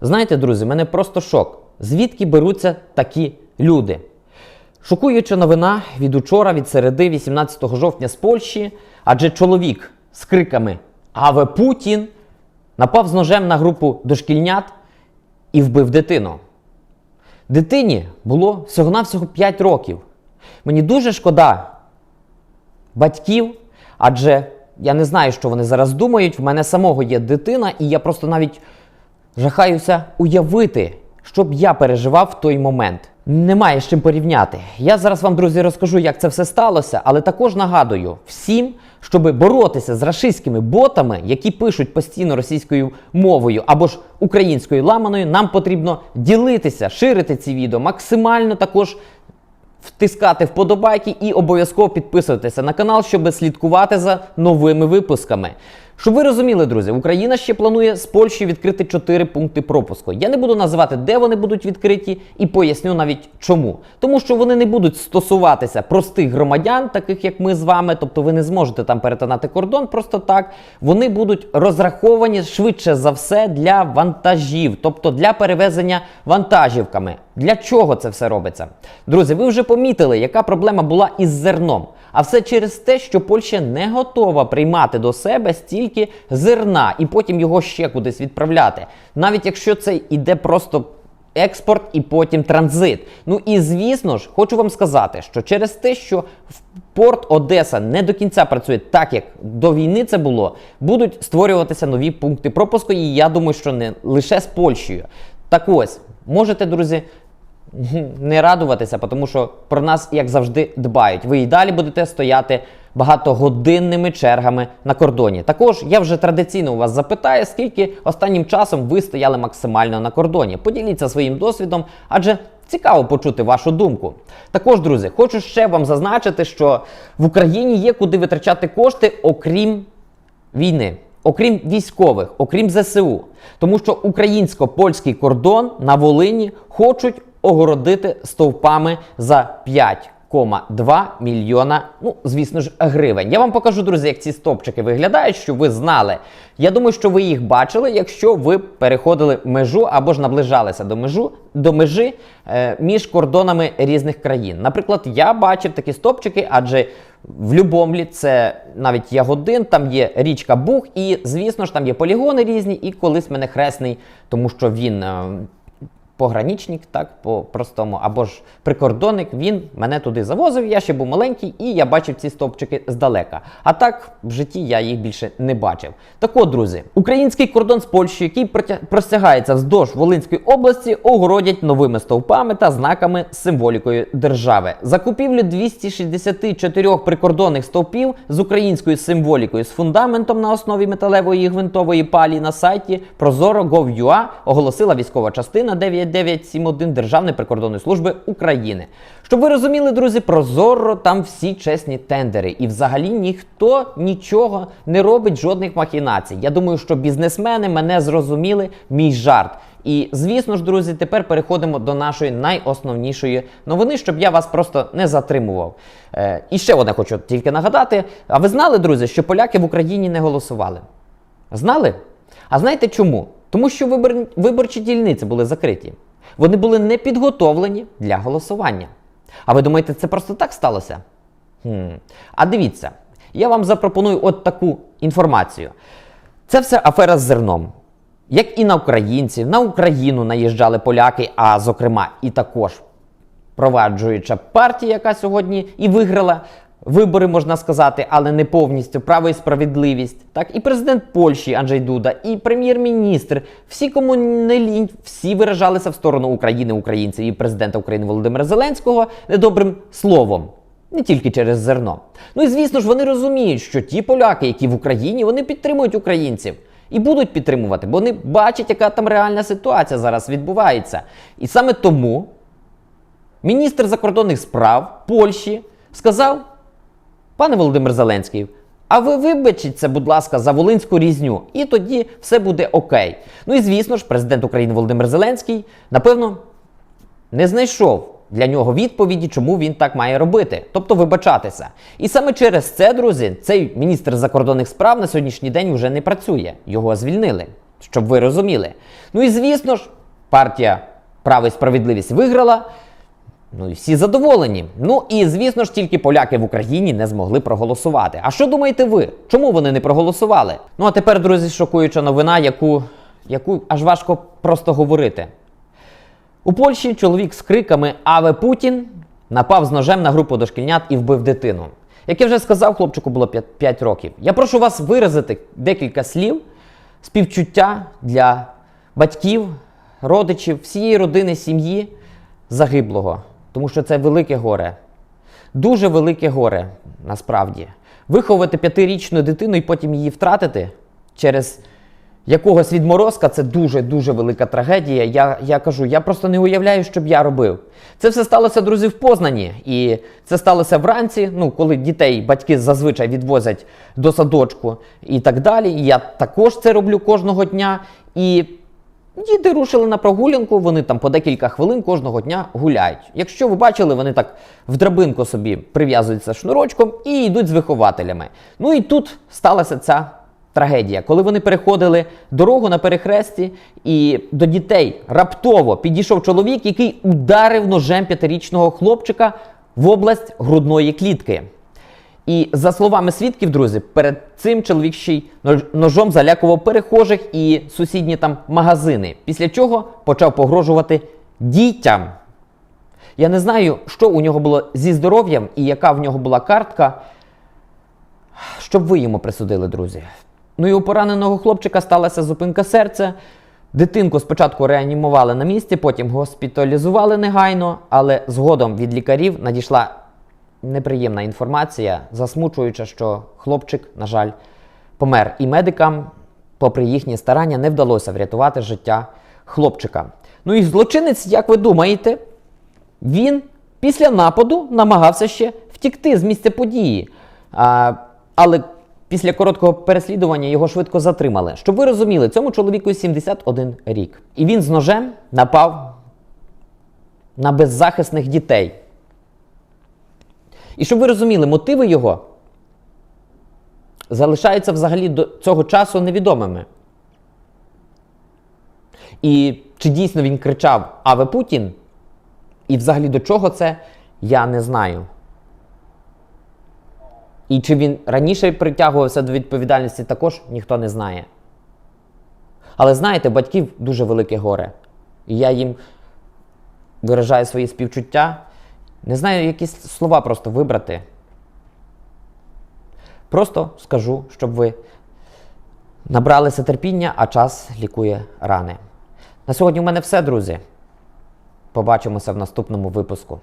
Знаєте, друзі, мене просто шок. Звідки беруться такі люди? Шокуюча новина від учора, від середи, 18 жовтня з Польщі, адже чоловік з криками Аве Путін напав з ножем на групу дошкільнят і вбив дитину. Дитині було всього-навсього 5 років. Мені дуже шкода батьків, адже я не знаю, що вони зараз думають. В мене самого є дитина, і я просто навіть жахаюся уявити, що б я переживав в той момент. Немає з чим порівняти. Я зараз вам, друзі, розкажу, як це все сталося, але також нагадую всім, щоб боротися з рашистськими ботами, які пишуть постійно російською мовою або ж українською ламаною, нам потрібно ділитися, ширити ці відео, максимально також втискати вподобайки і обов'язково підписуватися на канал, щоб слідкувати за новими випусками. Щоб ви розуміли, друзі, Україна ще планує з Польщі відкрити 4 пункти пропуску. Я не буду називати, де вони будуть відкриті, і поясню навіть чому. Тому що вони не будуть стосуватися простих громадян, таких як ми з вами. Тобто ви не зможете там перетинати кордон просто так. Вони будуть розраховані швидше за все для вантажів, тобто для перевезення вантажівками. Для чого це все робиться? Друзі, ви вже помітили, яка проблема була із зерном. А все через те, що Польща не готова приймати до себе стільки зерна і потім його ще кудись відправляти. Навіть якщо це йде просто експорт і потім транзит. Ну і звісно ж, хочу вам сказати, що через те, що порт Одеса не до кінця працює так, як до війни це було, будуть створюватися нові пункти пропуску. І я думаю, що не лише з Польщею. Так ось, можете, друзі. Не радуватися, тому що про нас, як завжди, дбають. Ви і далі будете стояти багатогодинними чергами на кордоні. Також я вже традиційно у вас запитаю, скільки останнім часом ви стояли максимально на кордоні. Поділіться своїм досвідом, адже цікаво почути вашу думку. Також, друзі, хочу ще вам зазначити, що в Україні є куди витрачати кошти, окрім війни. Окрім військових, окрім ЗСУ, тому що українсько-польський кордон на Волині хочуть огородити стовпами за 5,2 мільйона, ну звісно ж, гривень. Я вам покажу, друзі, як ці стовпчики виглядають, щоб ви знали. Я думаю, що ви їх бачили, якщо ви переходили межу або ж наближалися до межу до межі е, між кордонами різних країн. Наприклад, я бачив такі стовпчики, адже в Любомлі це навіть Ягодин, там є річка Буг, і звісно ж там є полігони різні, і колись мене хресний, тому що він. е, Пограничник, так, по-простому, або ж прикордонник, він мене туди завозив, я ще був маленький, і я бачив ці стовпчики здалека. А так, в житті я їх більше не бачив. Так от, друзі, український кордон з Польщею, який простягається вздовж Волинської області, огородять новими стовпами та знаками з символікою держави. Закупівлю 264 прикордонних стовпів з українською символікою з фундаментом на основі металевої гвинтової палі на сайті Prozoro.gov.ua оголосила військова частина 9971 Державної прикордонної служби України. Щоб ви розуміли, друзі, Прозоро там всі чесні тендери, і взагалі ніхто нічого не робить, жодних махінацій. Я думаю, що бізнесмени мене зрозуміли мій жарт. І звісно ж, друзі, тепер переходимо до нашої найосновнішої новини, щоб я вас просто не затримував. Е, і ще одне хочу тільки нагадати. А ви знали, друзі, що поляки в Україні не голосували? Знали? А знаєте чому? Тому що вибор... виборчі дільниці були закриті. Вони були не підготовлені для голосування. А ви думаєте, це просто так сталося? Хм. А дивіться, я вам запропоную от таку інформацію. Це все афера з зерном. Як і на українців, на Україну наїжджали поляки, а зокрема, і також проваджуюча партія, яка сьогодні і виграла вибори, можна сказати, але не повністю право і справедливість. Так, і президент Польщі Анджей Дуда, і прем'єр-міністр, всі, кому не лінь, всі виражалися в сторону України, українців і президента України Володимира Зеленського недобрим словом. Не тільки через зерно. Ну і звісно ж, вони розуміють, що ті поляки, які в Україні, вони підтримують українців. І будуть підтримувати, бо вони бачать, яка там реальна ситуація зараз відбувається. І саме тому міністр закордонних справ Польщі сказав: пане Володимир Зеленський, а ви вибачіться, будь ласка, за волинську різню, і тоді все буде окей. Ну і звісно ж, президент України Володимир Зеленський, напевно, не знайшов для нього відповіді, чому він так має робити, тобто вибачатися. І саме через це, друзі, цей міністр закордонних справ на сьогоднішній день вже не працює. Його звільнили. щоб ви розуміли. Ну і звісно ж, партія Право і справедливість виграла. Ну і всі задоволені. Ну і звісно ж, тільки поляки в Україні не змогли проголосувати. А що думаєте ви? Чому вони не проголосували? Ну а тепер, друзі, шокуюча новина, яку, яку аж важко просто говорити. У Польщі чоловік з криками Аве Путін напав з ножем на групу дошкільнят і вбив дитину. Як я вже сказав, хлопчику було 5, 5 років. Я прошу вас виразити декілька слів співчуття для батьків, родичів, всієї родини, сім'ї загиблого. Тому що це велике горе. Дуже велике горе, насправді. Виховувати п'ятирічну дитину і потім її втратити через якогось відморозка це дуже-дуже велика трагедія. Я, я кажу, я просто не уявляю, що б я робив. Це все сталося, друзі, в Познані. І це сталося вранці, ну, коли дітей батьки зазвичай відвозять до садочку і так далі. І я також це роблю кожного дня. І Діти рушили на прогулянку, вони там по декілька хвилин кожного дня гуляють. Якщо ви бачили, вони так в драбинку собі прив'язуються шнурочком і йдуть з вихователями. Ну і тут сталася ця трагедія, коли вони переходили дорогу на перехресті, і до дітей раптово підійшов чоловік, який ударив ножем п'ятирічного хлопчика в область грудної клітки. І за словами свідків, друзі, перед цим чоловік ще й ножом залякував перехожих і сусідні там магазини. Після чого почав погрожувати дітям. Я не знаю, що у нього було зі здоров'ям і яка в нього була картка. Щоб ви йому присудили, друзі. Ну і у пораненого хлопчика сталася зупинка серця. Дитинку спочатку реанімували на місці, потім госпіталізували негайно, але згодом від лікарів надійшла неприємна інформація, засмучуюча, що хлопчик, на жаль, помер. І медикам, попри їхні старання, не вдалося врятувати життя хлопчика. Ну і злочинець, як ви думаєте, він після нападу намагався ще втікти з місця події. А, але після короткого переслідування його швидко затримали. Щоб ви розуміли, цьому чоловіку 71 рік. І він з ножем напав на беззахисних дітей. І щоб ви розуміли, мотиви його залишаються взагалі до цього часу невідомими. І чи дійсно він кричав Аве Путін? І взагалі до чого це, я не знаю. І чи він раніше притягувався до відповідальності, також ніхто не знає. Але знаєте, батьків дуже велике горе. І я їм виражаю свої співчуття. Не знаю, якісь слова просто вибрати. Просто скажу, щоб ви набралися терпіння, а час лікує рани. На сьогодні в мене все, друзі. Побачимося в наступному випуску.